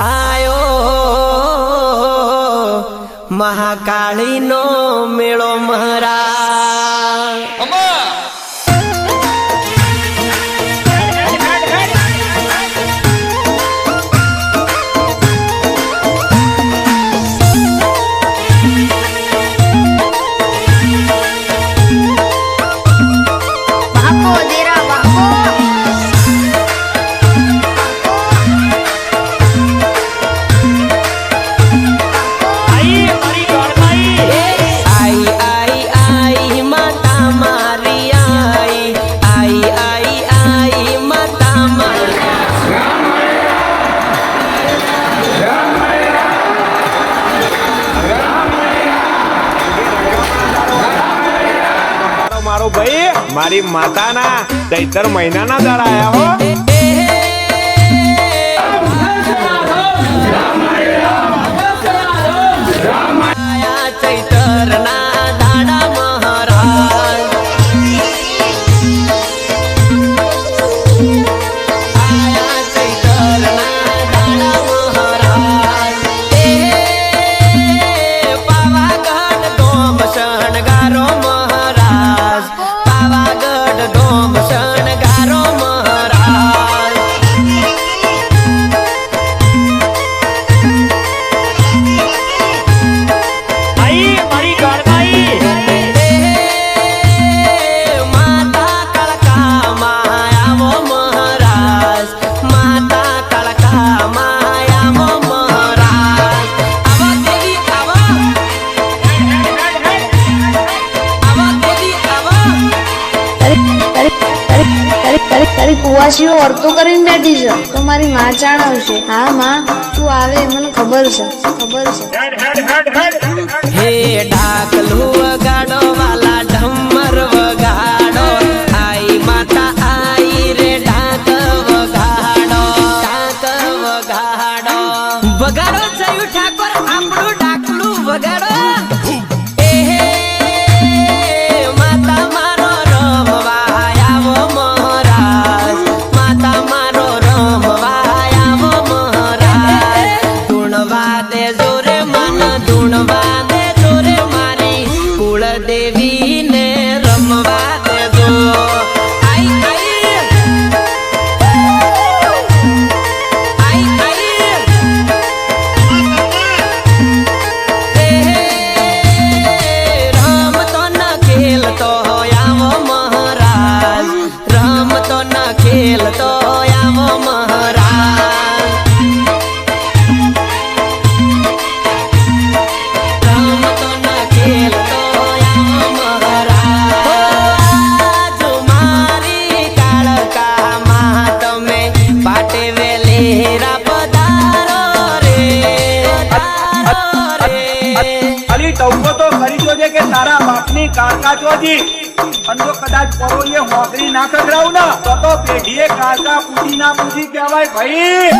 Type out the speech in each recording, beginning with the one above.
આયો મહાકાળીનો મેળો મહારાજ. મારી માતાના દહીતર મહિનાના દાડા આયા હો. ઉપવાસીઓ વર્તો કરીને બેઠી છે. તો મારી માં જાણાવશે હા માં તું આવે મને ખબર છે. ખબર છે. હે ડાકલું ગાડો aquel todo ની કાકા ચોજી અને કદાચ પરોઈએ હોકરી ના ખખડાવું ને, તો તો પેઢીએ કાકા પૂજી ના પૂજી કહેવાય, ભાઈ.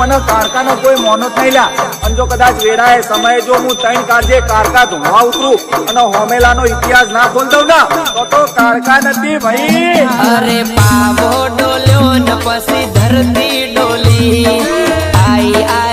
મને કારકાનો કોઈ મોનો લ્યા. અને જો કદાચ વેળાએ સમયે જો હું ત્રણ કાળજે કારકા ધોવા ઉતરું અને હોમેલાનો ઇતિહાસ ના ખોલ દઉં ના, તો તો કારકા નથી ભાઈ. અરે પાવો ડોલ્યો ને ધરતી ડોલી. આઈ આઈ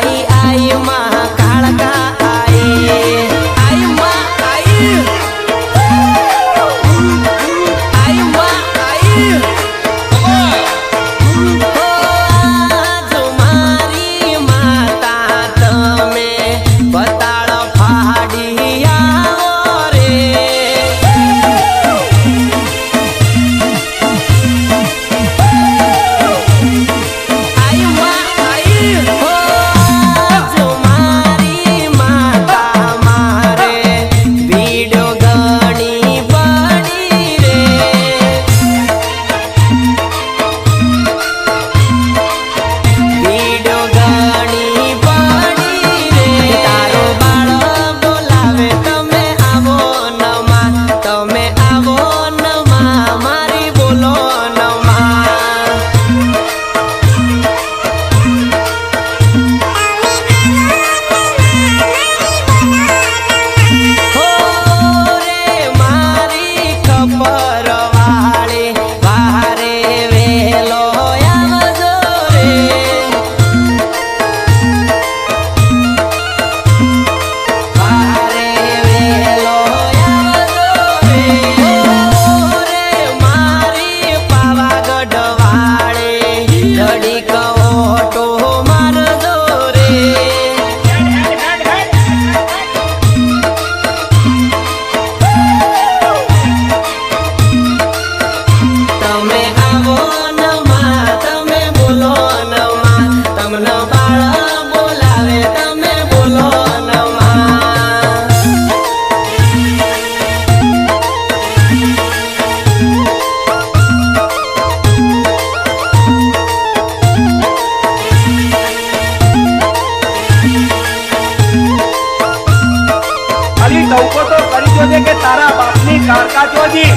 જોજે કે તારા બાપની કારકા જોજી.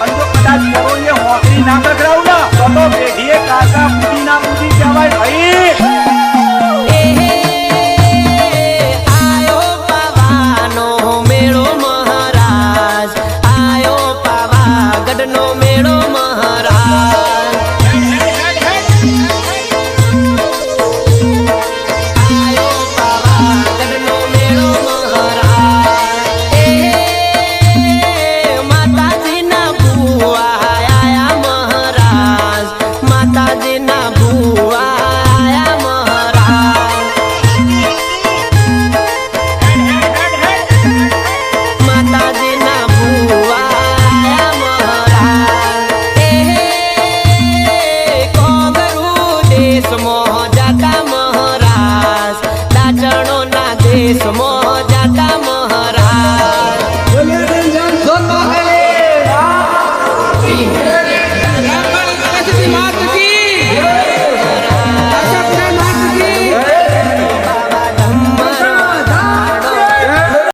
અને જો કદાચ કોરોને હોકરી ના કરશે ya.